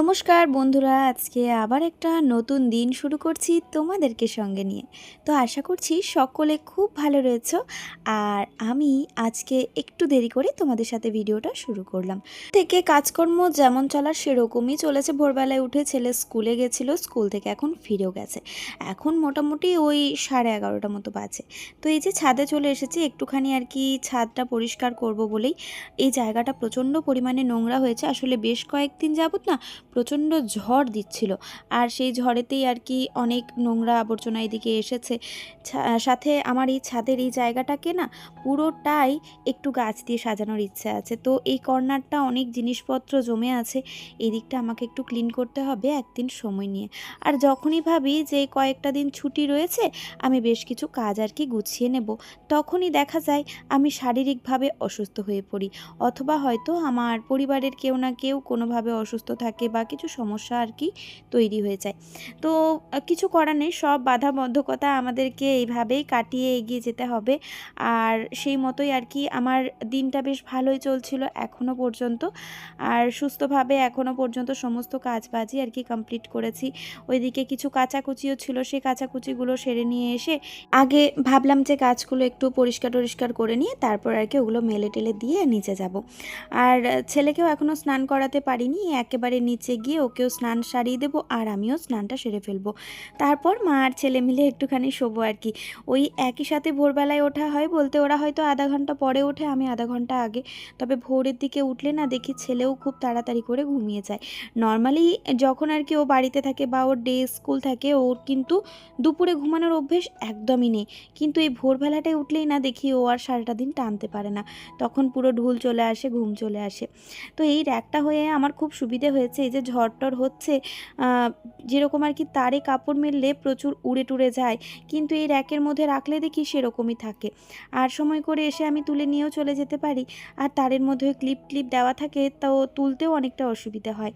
নমস্কার বন্ধুরা, আজকে আবার একটা নতুন দিন শুরু করছি তোমাদেরকে সঙ্গে নিয়ে। তো আশা করছি সকলে খুব ভালো রয়েছো। আর আমি আজকে একটু দেরি করে তোমাদের সাথে ভিডিওটা শুরু করলাম। থেকে কাজকর্ম যেমন চলার সেরকমই চলেছে। ভোরবেলায় উঠে ছেলে স্কুলে গেছিল, স্কুল থেকে এখন ফিরেও গেছে। এখন মোটামুটি ওই সাড়ে এগারোটা মতো বাজে। তো এই যে ছাদে চলে এসেছি, একটুখানি আর কি ছাদটা পরিষ্কার করব বলেই। এই জায়গাটা প্রচণ্ড পরিমাণে নোংরা হয়েছে। আসলে বেশ কয়েকদিন যাবত না প্রচণ্ড ঝড় দিচ্ছিল। আর সেই ঝড়েতেই আর কি অনেক নোংরা আবর্জনা এদিকে এসেছে। সাথে আমার এই ছাদের এই জায়গাটাকে না পুরোটাই একটু গাছ দিয়ে সাজানোর ইচ্ছে আছে। তো এই কর্নারটা অনেক জিনিসপত্র জমে আছে। এই দিকটা আমাকে একটু ক্লিন করতে হবে একদিন সময় নিয়ে। আর যখনই ভাবি যে কয়েকটা দিন ছুটি রয়েছে, আমি বেশ কিছু কাজ আর কি গুছিয়ে নেব। তখনই দেখা যায় আমি শারীরিকভাবে অসুস্থ হয়ে পড়ি। অথবা হয়তো আমার পরিবারের কেউ না কেউ কোনোভাবে অসুস্থ থাকে বা কিছু সমস্যা আর কি তৈরি হয়ে যায়। তো, কিছু করার নেই, সব বাধা বাধাবন্ধকতা আমাদেরকে এইভাবেই কাটিয়ে এগিয়ে যেতে হবে। আর সেই মতোই আর কি আমার দিনটা বেশ ভালোই চলছিল এখনও পর্যন্ত। আর সুস্থভাবে এখনও পর্যন্ত সমস্ত কাজবাজই আর কি কমপ্লিট করেছি। ওইদিকে কিছু কাচাকুচিও ছিল, সেই কাচাকুচিগুলো সেরে নিয়ে এসে আগে ভাবলাম যে গাছগুলো একটু পরিষ্কার টরিষ্কার করে নিয়ে তারপর আর কি ওগুলো মেলে টেলে দিয়ে নিচে যাব। আর ছেলেকেও এখনও স্নান করাতে পারিনি, একেবারে নিচে গিয়ে ওকেও স্নান সারিয়ে দেবো আর আমিও স্নানটা সেরে ফেলব। তারপর মা আর ছেলে মিলে একটুখানি শোবো আর কি। ওই একই সাথে ভোরবেলায় ওঠা হয় বলতে ওরা হয়তো আধা ঘণ্টা পরে ওঠে, আমি আধা ঘণ্টা আগে। তবে ভোরের দিকে উঠলে না দেখি ছেলেও খুব তাড়াতাড়ি করে ঘুমিয়ে যায়। নর্মালি যখন আর কি ও বাড়িতে থাকে বা ওর ডে স্কুল থাকে, ওর কিন্তু দুপুরে ঘুমানোর অভ্যেস একদমই নেই। কিন্তু এই ভোরবেলাটায় উঠলেই না দেখি ও আর সারাটা দিন টানতে পারে না। তখন পুরো ঢুল চলে আসে, ঘুম চলে আসে। তো এই র্যাকটা হয়ে আমার খুব সুবিধে হয়েছে, এই যে ঝড় টর হচ্ছে যেরকম আর কি তারে কাপড় মেললে প্রচুর উড়ে টুড়ে যায়, কিন্তু এই র্যাকের মধ্যে রাখলে দেখি সেরকমই থাকে। আর সময় করে এসে আমি তুলে নিয়েও চলে যেতে পারি, আর তারের মধ্যে ক্লিপ ক্লিপ দেওয়া থাকে, তো তুলতেও অনেকটা অসুবিধা হয়।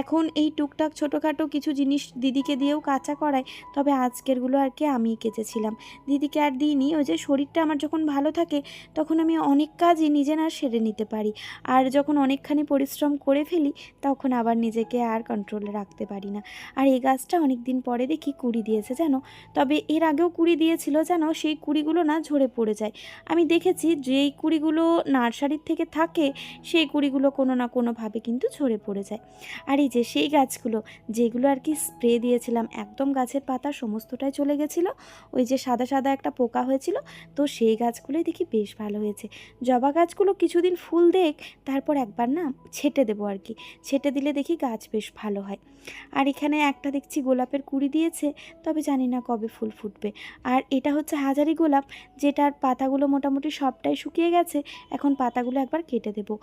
এখন এই টুকটাক ছোটোখাটো কিছু জিনিস দিদিকে দিয়েও কাঁচা করায়, তবে আজকেরগুলো আর কি আমিই কেচেছিলাম। দিদিকে আর দিইনি, ওই যে শরীরটা আমার যখন ভালো থাকে, তখন আমি অনেক কাজই নিজে না সেরে নিতে পারি। আর যখন অনেকখানি পরিশ্রম করে ফেলি, তখন আবার নিজেকে আর কন্ট্রোলে রাখতে পারি না। আর এই গাছটা অনেক দিন পরে দেখি কুড়ি দিয়েছে, জানো? তবে এর আগেও কুড়ি দিয়েছিল, জানো? সেই কুড়িগুলো না ঝরে পড়ে যায়। আমি দেখেছি যেই কুড়িগুলো নার্সারির থেকে থাকে, সেই কুড়িগুলো কোনো না কোনোভাবে কিন্তু ঝরে পড়ে যায়। আর এই যে সেই গাছগুলো, যেগুলো আর কি স্প্রে দিয়েছিলাম, একদম গাছের পাতা সমস্তটাই চলে গেছিল। ওই যে সাদা সাদা একটা পোকা হয়েছিল, তো সেই গাছগুলোই দেখি বেশ ভালো হয়েছে। জবা গাছগুলো কিছুদিন ফুল দেখ, তারপর একবার না ছেটে দেবো আর কি। ছেটে দিলে দেখি গাছ বেশ ভালো হয়। আর এখানে একটা দেখছি গোলাপের কুড়ি দিয়েছে, তবে জানি না কবে ফুল ফুটবে। আর এটা হচ্ছে হাজারি গোলাপ, যেটার পাতাগুলো মোটামুটি সবটাই শুকিয়ে গেছে, এখন পাতাগুলো একবার কেটে দেবো।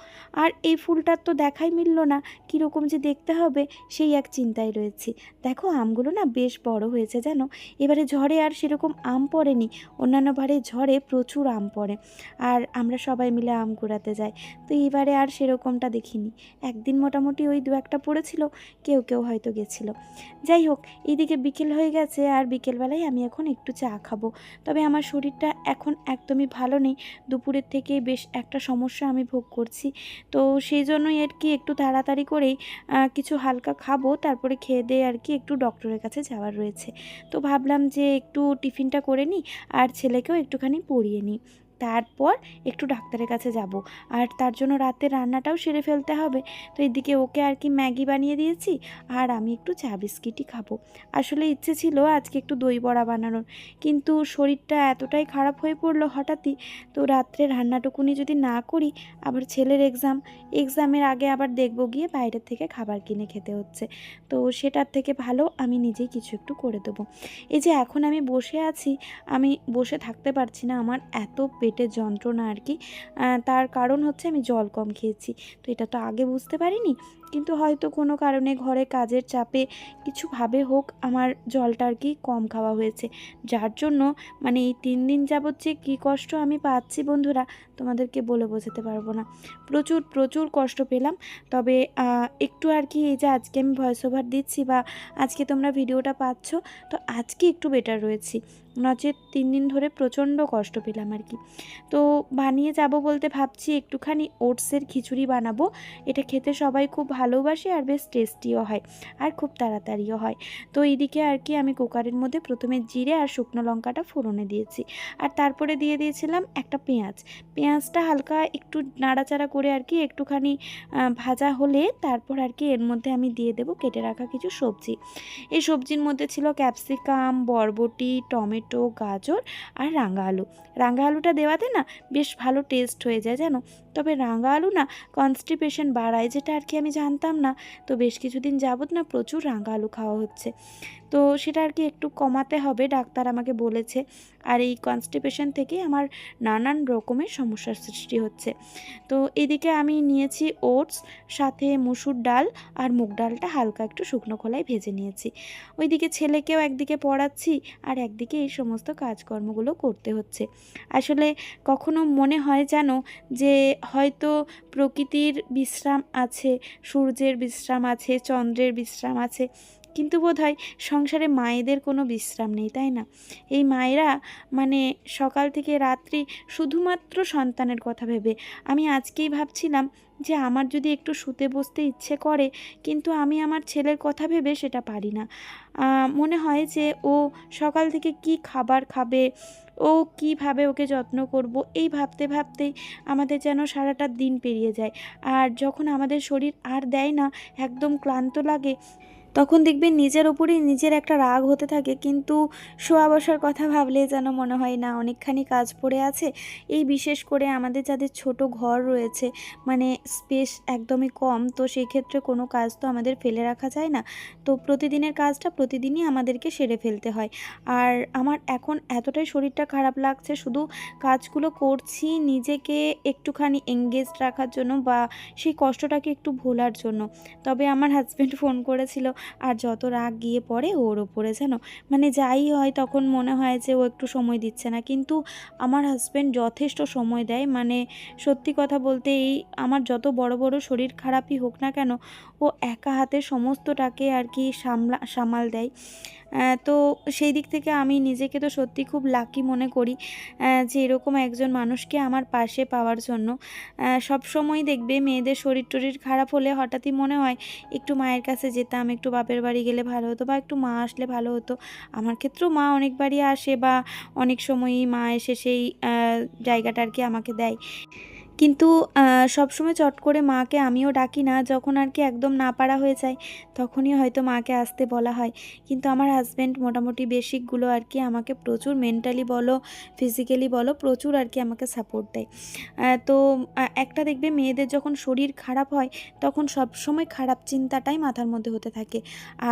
আর এই ফুলটার তো দেখাই মিলল না, কীরকম যে দেখতে হবে সেই এক চিন্তায় রয়েছি। দেখো, আমগুলো না বেশ বড় হয়েছে জানো? এবারে ঝড়ে আর সেরকম আম পড়েনি, অন্যান্য বারে ঝড়ে প্রচুর আম পড়ে। আর আমরা সবাই মিলে আম কুড়াতে যাই, তো এবারে আর সেরকমটা দেখিনি। একদিন মোটামুটি ওই দু একটা পড়েছিল, কেউ কেউ হয়তো গেছিল। যাই হোক এইদিকে বিকেল হয়ে গেছে আর বিকেলবেলায় আমি এখন একটু চা খাব। তবে আমার শরীরটা এখন একদমই ভালো নেই। দুপুরের থেকে বেশ একটা সমস্যা আমি ভোগ করছি। তো সেই জন্যই আর কি একটু তাড়াতাড়ি করেই কিছু হালকা খাব। তারপরে খেয়ে দিয়ে আর কি একটু ডক্টরের কাছে যাওয়ার রয়েছে। তো ভাবলাম যে একটু টিফিনটা করে নিই আর ছেলেকেও একটুখানি পড়িয়ে নিই। তারপর একটু ডাক্তারের কাছে যাব। আর তার জন্য রাতে রান্নাটাও সেরে ফেলতে হবে। তো এদিকে ওকে আর কি ম্যাগি বানিয়ে দিয়েছি, আর আমি একটু চা বিস্কিটই খাব। আসলে ইচ্ছে ছিল আজকে একটু দই বড়া বানানোর, কিন্তু শরীরটা এতটাই খারাপ হয়ে পড়ল হঠাৎই। তো রাত্রে রান্নাটুকুনি যদি না করি, আবার ছেলের এক্সাম এক্সামের আগে আবার দেখব গিয়ে বাইরের থেকে খাবার কিনে খেতে হচ্ছে। তো সেটার থেকে ভালো, আমি নিজেই কিছু একটু করে দেবো। এই যে এখন আমি বসে আছি, আমি বসে থাকতে পারছি না, আমার এত পেটের যন্ত্রণা আর কি। তার কারণ হচ্ছে আমি জল কম খেয়েছি। তো এটা তো আগে বুঝতে পারিনি। কিন্তু হয়তো কোনো কারণে ঘরে কাজের চাপে কিছুভাবে হোক আমার জলটা আর কি কম খাওয়া হয়েছে। যার জন্য মানে এই তিন দিন যাবৎ যে কী কষ্ট আমি পাচ্ছি বন্ধুরা, তোমাদেরকে বলে বোঝাতে পারব না। প্রচুর প্রচুর কষ্ট পেলাম। তবে একটু আর কি এই যে আজকে আমি ভয়েস ওভার দিচ্ছি বা আজকে তোমরা ভিডিওটা পাচ্ছ, তো আজকে একটু বেটার রয়েছি। নচেত তিন দিন ধরে প্রচণ্ড কষ্ট পেলাম আর কি। তো বানিয়ে যাব বলতে ভাবছি একটুখানি ওটসের খিচুড়ি বানাবো। এটা খেতে সবাই খুব ভালোবাসি আর বেশ টেস্টিও হয় আর খুব তাড়াতাড়িও হয়। তো এইদিকে আর কি আমি কুকারের মধ্যে প্রথমে জিরে আর শুকনো লঙ্কাটা ফোড়নে দিয়েছি। আর তারপরে দিয়ে দিয়েছিলাম একটা পেঁয়াজ। পেঁয়াজটা হালকা একটু নাড়াচাড়া করে আর কি একটুখানি ভাজা হলে তারপর আর কি এর মধ্যে আমি দিয়ে দেবো কেটে রাখা কিছু সবজি। এই সবজির মধ্যে ছিল ক্যাপসিকাম, বরবটি, টমেটো, গাজর আর রাঙা আলু। রাঙা আলুটা দেওয়াতে না বেশ ভালো টেস্ট হয়ে যায় জানো? তবে রাঙা আলু না কনস্টিপেশন বাড়ায়, যেটা আর কি আমি জানতাম না। তো বেশ কিছুদিন যাবত না প্রচুর রাঙা আলু খাওয়া হচ্ছে। তো সেটা আর কি একটু কমাতে হবে, ডাক্তার আমাকে বলেছে। আর এই কনস্টিপেশন থেকে আমার নানান রকমের সমস্যার সৃষ্টি হচ্ছে। তো এদিকে আমি নিয়েছি ওটস, সাথে মুসুর ডাল আর মুগ ডালটা হালকা একটু শুকনো খোলায় ভেজে নিয়েছি। ওইদিকে ছেলেকেও একদিকে পড়াচ্ছি আর একদিকে এই সমস্ত কাজকর্মগুলো করতে হচ্ছে। আসলে কখনো মনে হয় যেন যে হয়তো প্রকৃতির বিশ্রাম আছে, সূর্যের বিশ্রাম আছে, চন্দ্রের বিশ্রাম আছে কিন্তু বোধহয় সংসারে মায়েদের কোনো বিশ্রাম নেই, তাই না? এই মায়েরা মানে সকাল থেকে রাত্রি শুধুমাত্র সন্তানের কথা ভেবে। আমি আজকেই ভাবছিলাম যে আমার যদি একটু শুতে বসতে ইচ্ছে করে, কিন্তু আমি আমার ছেলের কথা ভেবে সেটা পারি না। মনে হয় যে ও সকাল থেকে কি খাবার খাবে, ও কীভাবে ওকে যত্ন করব, এই ভাবতে ভাবতেই আমাদের যেন সারাটা দিন পেরিয়ে যায়। আর যখন আমাদের শরীর আর দেয় না, একদম ক্লান্ত লাগে তখন দেখবেন নিজের ওপরেই নিজের একটা রাগ হতে থাকে, কিন্তু শোয়া বসার কথা ভাবলে যেন মনে হয়, না, অনেকখানি কাজ পড়ে আছে। এই বিশেষ করে আমাদের যাদের ছোট ঘর রয়েছে মানে স্পেস একদমই কম, তো সেই ক্ষেত্রে কোনো কাজ তো আমাদের ফেলে রাখা যায় না। তো প্রতিদিনের কাজটা প্রতিদিনই আমাদেরকে সেরে ফেলতে হয়। আর আমার এখন এতটাই শরীরটা খারাপ লাগছে, শুধু কাজগুলো করছি নিজেকে একটুখানি এঙ্গেজ রাখার জন্য বা সেই কষ্টটাকে একটু ভোলার জন্য। তবে আমার হাজব্যান্ড ফোন করেছিল আর যত রাগ গিয়ে পড়ে ওর ওপরে যেন মানে যাই হয় তখন মনে হয় যে ও একটু সময় দিচ্ছে না। কিন্তু আমার হাজব্যান্ড যথেষ্ট সময় দেয় মানে সত্যি কথা বলতে এই আমার যত বড় বড় শরীর খারাপই হোক না কেন, ও একা হাতে সমস্তটাকে আর কি সামলা, সামাল দেয়। তো সেই দিক থেকে আমি নিজেকে তো সত্যি খুব লাকি মনে করি যে এরকম একজন মানুষকে আমার পাশে পাওয়ার জন্য। সব সময় দেখবে মেয়েদের শরীর টরীর খারাপ হলে হঠাৎই মনে হয় একটু মায়ের কাছে যেতাম, একটু বাপের বাড়ি গেলে ভালো হতো বা একটু মা আসলে ভালো হতো। আমার ক্ষেত্রেও মা অনেকবারই আসে বা অনেক সময়ই মা এসে সেই জায়গাটা আর কি আমাকে দেয়। কিন্তু সবসময় চট করে মাকে আমিও ডাকি না। যখন আর কি একদম না পারা হয়ে যায়, তখনই হয়তো মাকে আসতে বলা হয়। কিন্তু আমার হাজব্যান্ড মোটামুটি বেসিকগুলো আর কি আমাকে প্রচুর মেন্টালি বলো ফিজিক্যালি বলো, প্রচুর আর কি আমাকে সাপোর্ট দেয়। তো একটা দেখবে মেয়েদের যখন শরীর খারাপ হয়, তখন সব সময় খারাপ চিন্তাটাই মাথার মধ্যে হতে থাকে।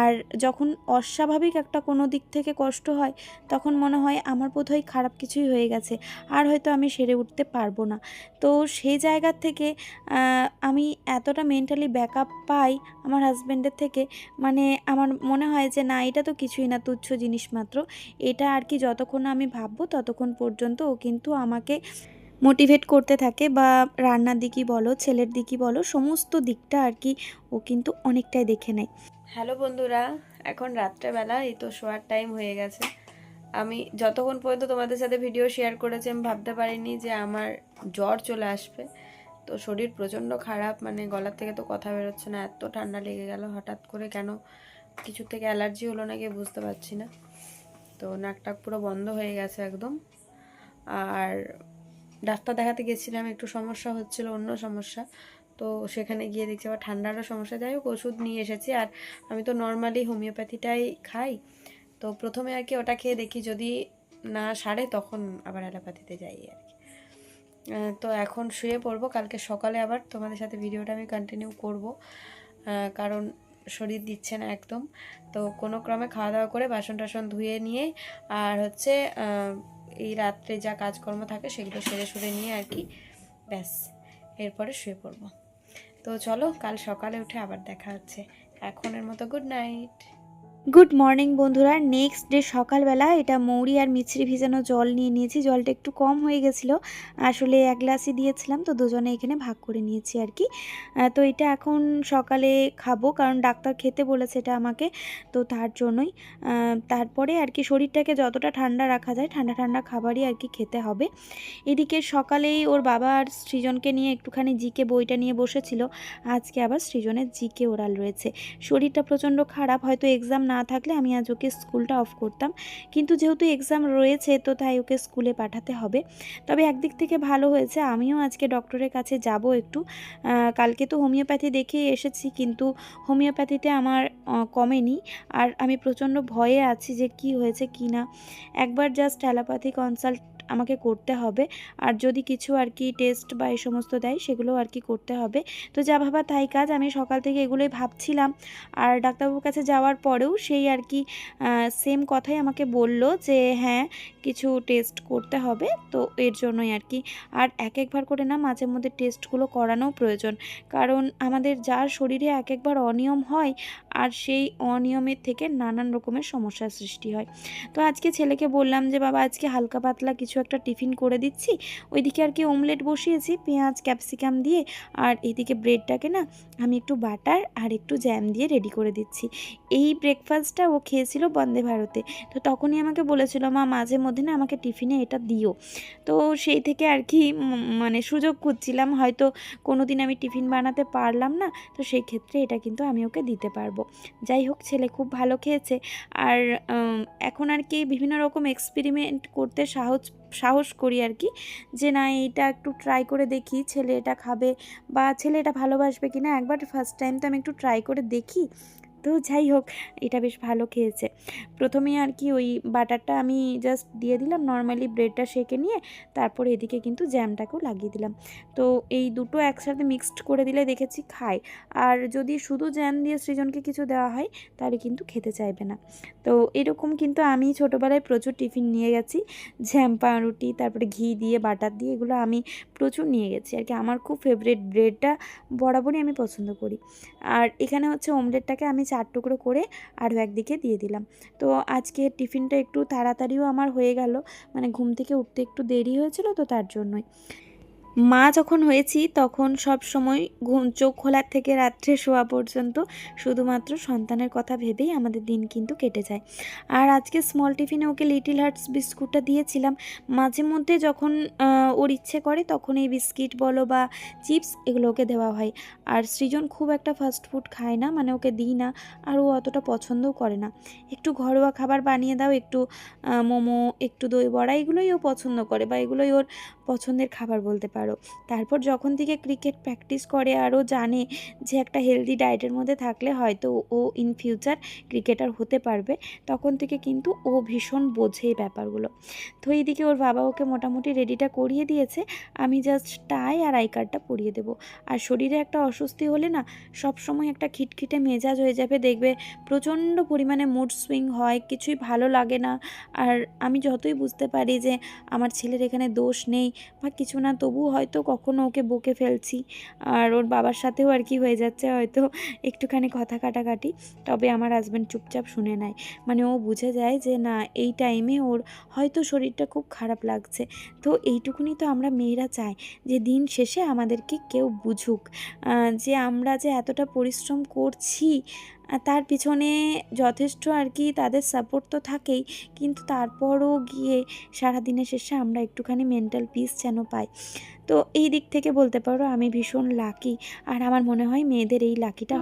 আর যখন অস্বাভাবিক একটা কোনো দিক থেকে কষ্ট হয়, তখন মনে হয় আমার বোধহয় খারাপ কিছুই হয়ে গেছে, আর হয়তো আমি সেরে উঠতে পারব না। তো সেই জায়গার থেকে আমি এতটা মেন্টালি ব্যাকআপ পাই আমার হাজব্যান্ডের থেকে মানে আমার মনে হয় যে না, এটা তো কিছুই না, তুচ্ছ জিনিস মাত্র। এটা আর কি যতক্ষণ আমি ভাববো, ততক্ষণ পর্যন্ত ও কিন্তু আমাকে মোটিভেট করতে থাকে বা রান্নার দিকই বলো, ছেলের দিকই বলো, সমস্ত দিকটা আর কি ও কিন্তু অনেকটাই দেখে নেয়। হ্যালো বন্ধুরা, এখন রাত্রেবেলা, এই তো শোয়ার টাইম হয়ে গেছে। আমি যতক্ষণ পর্যন্ত তোমাদের সাথে ভিডিও শেয়ার করেছি, আমি ভাবতে পারিনি যে আমার জ্বর চলে আসবে। তো শরীর প্রচণ্ড খারাপ মানে গলার থেকে তো কথা বেরোচ্ছে না, এত ঠান্ডা লেগে গেল, হঠাৎ করে কেন? কিছু থেকে অ্যালার্জি হলো নাকি বুঝতে পারছি না। তো নাকটাক পুরো বন্ধ হয়ে গেছে একদম। আর ডাক্তার দেখাতে গেছিলাম, একটু সমস্যা হচ্ছিল, অন্য সমস্যা। তো সেখানে গিয়ে দেখছি আবার ঠান্ডারও সমস্যা। যাই হোক, ওষুধ নিয়ে এসেছি। আর আমি তো নর্মালি হোমিওপ্যাথিটাই খাই। তো প্রথমে আর কি ওটা খেয়ে দেখি যদি না সারে তখন আবার অ্যালোপ্যাথিতে যাই আর কি। তো এখন শুয়ে পড়ব, কালকে সকালে আবার তোমাদের সাথে ভিডিওটা আমি কন্টিনিউ করব। কারণ শরীর দিচ্ছে না একদম। তো কোনো ক্রমে খাওয়া দাওয়া করে বাসন টাসন ধুয়ে নিয়ে আর হচ্ছে এই রাত্রে যা কাজকর্ম থাকে সেগুলো সেরে সুরে নিয়ে আর কি ব্যাস, এরপরে শুয়ে পড়ব। তো চলো কাল সকালে উঠে আবার দেখা হচ্ছে। এখনের মতো গুড নাইট গুড মর্নিং বন্ধুরা। নেক্সট ডে সকালবেলা এটা মৌরি আর মিছরি ভিজানো জল নিয়ে নিয়েছি। জলটা একটু কম হয়ে গেছিল। আসলে এক গ্লাসই দিয়েছিলাম, তো দুজনে এখানে ভাগ করে নিয়েছি আর কি। তো এটা এখন সকালে খাব, কারণ ডাক্তার খেতে বলেছে এটা আমাকে, তো তার জন্যই। তারপরে আর কি শরীরটাকে যতটা ঠান্ডা রাখা যায়, ঠান্ডা ঠান্ডা খাবারই আর কি খেতে হবে। এদিকে সকালেই ওর বাবা আর সৃজনকে নিয়ে একটুখানি জিকে বইটা নিয়ে বসেছিল। আজকে আবার সৃজনের জিকে ওরাল রয়েছে। শরীরটা প্রচণ্ড খারাপ, হয়তো এক্সাম না থাকলে আমি আজ ওকে স্কুলটা অফ করতাম। কিন্তু যেহেতু এক্সাম রয়েছে, তো তাই ওকে স্কুলে পাঠাতে হবে। তবে একদিক থেকে ভালো হয়েছে, আমিও আজকে ডক্টরের কাছে যাব একটু। কালকে তো হোমিওপ্যাথি দেখে এসেছি, কিন্তু হোমিওপ্যাথিতে আমার কমেনি। আর আমি প্রচণ্ড ভয়ে আছি যে কি হয়েছে কি না। একবার জাস্ট অ্যালোপ্যাথি কনসাল্ট আমাকে করতে হবে। আর যদি কিছু আর কি টেস্ট বা এই সমস্ত দেয়, সেগুলো আর কি করতে হবে। তো যা ভাবা তাই কাজ। আমি সকাল থেকে এগুলোই ভাবছিলাম। আর ডাক্তারবাবুর কাছে যাওয়ার পরেও সেই আর কি সেম কথাই আমাকে বলল যে হ্যাঁ কিছু টেস্ট করতে হবে। তো এর জন্যই আর কি। আর এক একবার করে না মাঝে মধ্যে টেস্টগুলো করানোও প্রয়োজন। কারণ আমাদের যার শরীরে এক একবার অনিয়ম হয়, আর সেই অনিয়মের থেকে নানান রকমের সমস্যার সৃষ্টি হয়। তো আজকে ছেলেকে বললাম যে, বাবা, আজকে হালকা পাতলা কিছু একটা টিফিন করে দিচ্ছি। ওইদিকে আর কি অমলেট বসিয়েছি, পেঁয়াজ ক্যাপসিকাম দিয়ে, আর এদিকে ব্রেডটাকে না আমি একটু বাটার আর একটু জ্যাম দিয়ে রেডি করে দিচ্ছি। এই ব্রেকফাস্টটা ও খেয়েছিল বন্দে ভারতে। তো তখনই আমাকে বলেছিল, মা, মাঝে মধ্যে না আমাকে টিফিনে এটা দিও। তো সেই থেকে আর কি মানে সুযোগ খুঁজছিলাম, হয়তো কোনো দিন আমি টিফিন বানাতে পারলাম না, তো সেই ক্ষেত্রে এটা কিন্তু আমি ওকে দিতে পারব। যাই হোক, ছেলে খুব ভালো খেয়েছে। আর এখন আর কি বিভিন্ন রকম এক্সপেরিমেন্ট করতে সাহস সাহস করি আর কি, যে না, এইটা একটু ট্রাই করে দেখি ছেলে এটা খাবে বা ছেলে এটা ভালোবাসবে কি না একবার ফার্স্ট টাইম তো আমি একটু ট্রাই করে দেখি। তো যাই হোক, এটা বেশ ভালো খেয়েছে। প্রথমে আর কি ওই বাটারটা আমি জাস্ট দিয়ে দিলাম নর্মালি ব্রেডটা সেকে নিয়ে তারপরে এদিকে কিন্তু জ্যামটাকেও লাগিয়ে দিলাম। তো এই দুটো একসাথে মিক্সড করে দিলে দেখেছি খায়। আর যদি শুধু জ্যাম দিয়ে সৃজনকে কিছু দেওয়া হয়, তাহলে কিন্তু খেতে চাইবে না। তো এরকম কিন্তু আমি ছোটোবেলায় প্রচুর টিফিন নিয়ে গেছি। জ্যাম পাউরুটি তারপরে ঘি দিয়ে, বাটার দিয়ে এগুলো আমি প্রচুর নিয়ে গেছি। আর কি আমার খুব ফেভারিট ব্রেডটা বরাবরই আমি পছন্দ করি। আর এখানে হচ্ছে অমলেটটাকে আমি চার টুকরো করে আরও একদিকে দিয়ে দিলাম। তো আজকে টিফিনটা একটু তাড়াতাড়িও আমার হয়ে গেল। মানে ঘুম থেকে উঠতে একটু দেরি হয়েছিল তো তার জন্যই। মা যখন হয়েছি তখন সব সময় ঘুম চোখ খোলার থেকে রাত্রে শোয়া পর্যন্ত শুধুমাত্র সন্তানের কথা ভেবেই আমাদের দিন কিন্তু কেটে যায়। আর আজকে স্মল টিফিনে ওকে লিটিল হার্টস বিস্কুটটা দিয়েছিলাম। মাঝে মধ্যে যখন ওর ইচ্ছে করে তখন এই বিস্কিট বলো বা চিপস এগুলো ওকে দেওয়া হয়। আর সৃজন খুব একটা ফাস্ট ফুড খায় না মানে ওকে দিই না, আর ও অতটা পছন্দও করে না। একটু ঘরোয়া খাবার বানিয়ে দাও, একটু মোমো, একটু দই বড়া এগুলোই ও পছন্দ করে বা এগুলোই ওর পছন্দের খাবার বলতে পারো। তারপর যখন থেকে ক্রিকেট প্র্যাকটিস করে আরও জানে যে একটা হেলদি ডায়েটের মধ্যে থাকলে হয়তো ও ইন ফিউচার ক্রিকেটার হতে পারবে, তখন থেকে কিন্তু ও ভীষণ বোঝে এই ব্যাপারগুলো। তো এইদিকে ওর বাবা ওকে মোটামুটি রেডিটা করিয়ে দিয়েছে, আমি জাস্ট টাই আর আই কার্ডটা পরিয়ে দেবো। আর শরীরে একটা অস্বস্তি হলে না সব সময় একটা খিটখিটে মেজাজ হয়ে যাবে, দেখবে প্রচণ্ড পরিমাণে মুড সুইং হয়, কিছুই ভালো লাগে না। আর আমি যতই বুঝতে পারি যে আমার ছেলের এখানে দোষ নেই বা কিছু না তবু হয়তো কখনো ওকে বকে ফেলছি। আর ওর বাবার সাথেও আর কি হয়ে যাচ্ছে হয়তো একটুখানি কথা কাটাকাটি। তবে আমার হাজব্যান্ড চুপচাপ শুনে নেয়। মানে ও বুঝে যায় যে না, এই টাইমে ওর হয়তো শরীরটা খুব খারাপ লাগছে। তো এইটুকুনি তো আমরা মেয়েরা চাই যে দিন শেষে আমাদেরকে কেউ বুঝুক। যে আমরা যে এতটা পরিশ্রম করছি তার পিছনে যথেষ্ট আর কি তাদের সাপোর্ট তো থাকেই, কিন্তু তারপরও গিয়ে সারাদিনের শেষে আমরা একটুখানি মেন্টাল পিস যেন পাই। তো এই দিক থেকে বলতে পারো আমি ভীষণ লাকি আর আমার মনে হয় মেয়েদের এই লাকিটা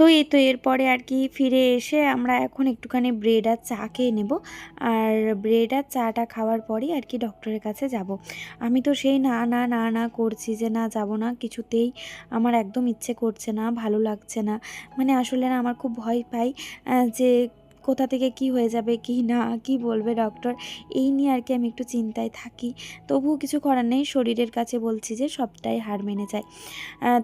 তো এই তো এরপরে আর কি ফিরে এসে আমরা এখন একটুখানি ব্রেড আর চা খেয়ে নেব। আর ব্রেড আর চাটা খাওয়ার পরই আর কি ডক্টরের কাছে যাব। আমি তো সেই না না না না করছি যে না যাব না, কিছুতেই আমার একদম ইচ্ছে করছে না, ভালো লাগছে না। মানে আসলে না আমার খুব ভয় পাই যে কোথা থেকে কি হয়ে যাবে, কি না, কি বলবে ডক্টর এই নিয়ে আর কি আমি একটু চিন্তায় থাকি। তবুও কিছু করার নেই, শরীরের কাছে বলছি যে সবটাই হার মেনে যায়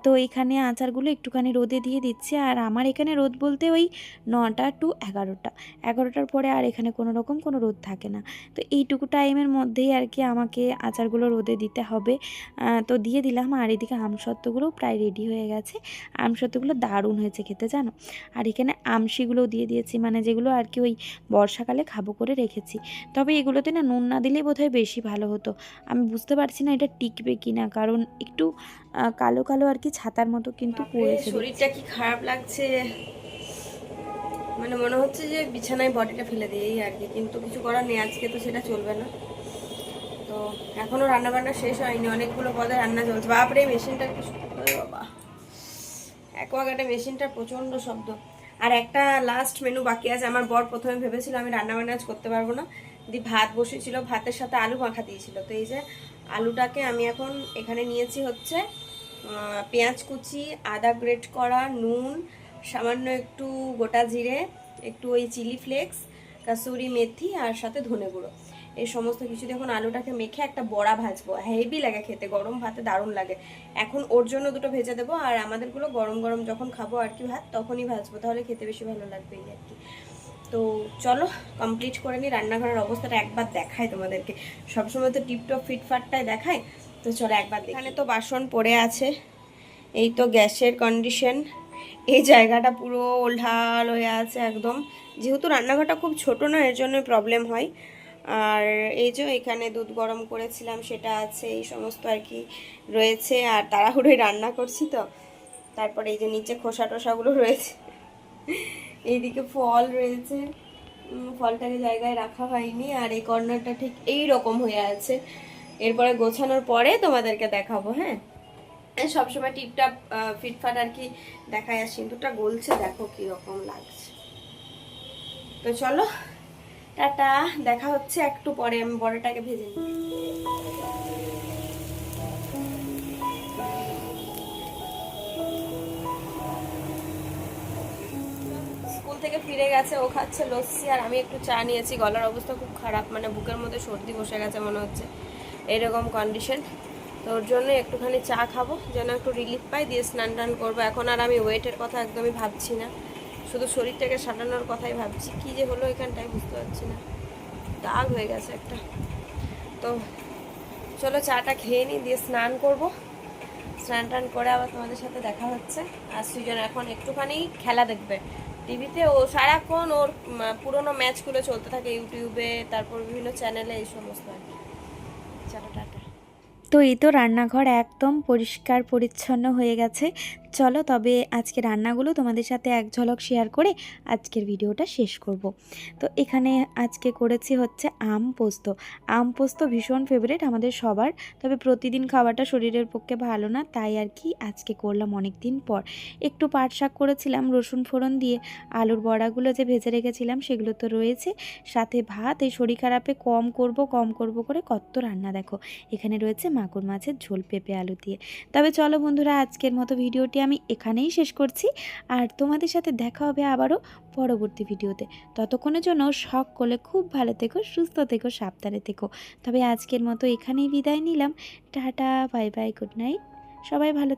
তো এখানে আচারগুলো একটুখানি রোদে দিয়ে দিচ্ছে, আর আমার এখানে রোদ বলতে ওই নটা টু এগারোটা। এগারোটার পরে আর এখানে কোনো রকম কোনো রোদ থাকে না। তো এইটুকু টাইমের মধ্যেই আর কি আমাকে আচারগুলো রোদে দিতে হবে। তো দিয়ে দিলাম, আর এদিকে আমসত্ত্বগুলোও প্রায় রেডি হয়ে গেছে। আমসত্ত্বগুলো দারুণ হয়েছে খেতে, জানো? আর এখানে আমশিগুলোও দিয়ে দিয়েছি মানে যেগুলো আর কি ওই বর্ষাকালে খাব করে রেখেছি। তবে এগুলোতে না নুন না দিলেই বোধহয় বেশি ভালো হতো। আমি বুঝতে পারছি না এটা টিকবে কি না কারণ একটু কালো কালো আর কি ছাতার মতো কিন্তু পড়েছে। শরীরটা কি খারাপ লাগছে? মানে মনে হচ্ছে যে বিছানায় বডিটা ফেলে দিই আর কি কিন্তু কিছু করার নেই আজকে তো সেটা চলবে না। তো এখনও রান্না বান্না শেষ হয়নি অনেকগুলো পদে রান্না চলছে। বাপরে মেশিনটা বাবা। অ্যাকোয়াগার্ডে মেশিনটার প্রচণ্ড শব্দ। আর একটা লাস্ট মেনু বাকি আছে। আমার বর প্রথমে ভেবেছিল আমি রান্না বান্না আজ করতে পারব না। দি ভাত বসেছিল ভাতের সাথে আলু মাখা দিয়েছিল। তো এই যে আলুটাকে আমি এখন এখানে নিয়েছি হচ্ছে পেঁয়াজ কুচি, আদা গ্রেট করা, নুন, সামান্য একটু গোটা জিরে, একটু ওই চিলি ফ্লেক্স কাসুরি মেথি আর সাথে ধনে গুঁড়ো। এই সমস্ত কিছু দেখুন আলুটাকে মেখে একটা বড়া ভাজবো। হেভি লাগে খেতে, গরম ভাতে দারুণ লাগে। এখন ওর জন্য দুটো ভেজে দেবো আর আমাদেরগুলো গরম গরম যখন খাব আর কি ভাত, তখনই ভাজবো। তাহলে খেতে বেশি ভালো লাগবে আর কি। তো চলো কমপ্লিট করে নিই। রান্নাঘরের অবস্থাটা একবার দেখায় তোমাদেরকে। সবসময় তো টিপটপ, ফিটফাটটাই দেখায় তো চলো একবার। এখানে তো বাসন পড়ে আছে। এই তো গ্যাসের কন্ডিশন এই জায়গাটা পুরো ওলঢাল হয়ে আছে একদম। যেহেতু রান্নাঘরটা খুব ছোট না, এর জন্য প্রবলেম হয়। আর এই যে এখানে দুধ গরম করেছিলাম, সেটা আছে, এই সমস্ত আর কি রয়েছে। আর তাড়াহুড়োই রান্না করছি তো, তারপরে এই যে নিচে খোসা টোসাগুলো রয়েছে। এইদিকে ফল রয়েছে। ফলটাকে জায়গায় রাখা হয়নি, আর এই কর্নারটা ঠিক এই রকম হয়ে আছে। এরপরে গোছানোর পরে তোমাদেরকে দেখাবো হ্যাঁ? এই সবসময় টিপটাপ ফিটফাট আর কি দেখায়, আর সিঁদুরটা গলছে, দেখো কি রকম লাগছে। তো চলো টাটা, দেখা হচ্ছে একটু পরে, আমি বড়টাকে ভেজে নিই। স্কুল থেকে ফিরে গেছে, ও খাচ্ছে লস্যি, আর আমি একটু চা নিয়েছি। গলার অবস্থা খুব খারাপ মানে বুকের মধ্যে সর্দি বসে গেছে মনে হচ্ছে, এরকম কন্ডিশন তো ওর জন্য একটুখানি চা খাব, যেন একটু রিলিফ পাই, দিয়ে স্নান টান করব। এখন আর আমি ওয়েটের কথা একদমই ভাবছি না। শুধু শরীরটাকে সাটানোর কথাই ভাবছি। কি যে হলো এখানটায় বুঝতে পারছি না। দাগ হয়ে গেছে একটা। তো চলো চাটা খেয়ে নিই, দিয়ে স্নান করব। স্নান টান করে আবার তোমাদের সাথে দেখা হচ্ছে। আর সৃজন এখন একটুখানি খেলা দেখবে। টিভিতে ও সারাক্ষণ ওর পুরোনো ম্যাচগুলো চলতে থাকে ইউটিউবে, তারপর বিভিন্ন চ্যানেলে এই সমস্ত চলো টাটা। তো এই তো রান্নাঘর একদম পরিষ্কার, পরিচ্ছন্ন হয়ে গেছে। চলো তবে আজকে রান্নাগুলো তোমাদের সাথে এক ঝলক শেয়ার করে আজকের ভিডিওটা শেষ করব। তো এখানে আজকে করেছি হচ্ছে আম পোস্ত। আম পোস্ত ভীষণ ফেভারিট আমাদের সবার। তবে প্রতিদিন খাওয়াটা শরীরের পক্ষে ভালো না, তাই আর কি আজকে করলাম অনেক দিন পর। একটু পাট শাক করেছিলাম, রসুন ফোড়ন দিয়ে আলুর বড়াগুলো যে ভেজে রেখেছিলাম সেগুলো তো রয়েছে। সাথে ভাত, এই শরীর খারাপে কম করব কম করব করে কত রান্না দেখো। এখানে রয়েছে মাগুর মাছের ঝোল পেঁপে আলু দিয়ে। তবে চলো বন্ধুরা, আজকের মতো ভিডিওটি আমি এখানেই শেষ করছি আর তোমাদের সাথে দেখা হবে আবারও পরবর্তী ভিডিওতে। ততক্ষণের জন্য শখ করলে খুব ভালো থেকো, সুস্থ থেকো, সাবধানে থেকো। তবে আজকের মতো এখানেই বিদায় নিলাম। Tata, bye bye, good night. সবাই ভালো থেকো।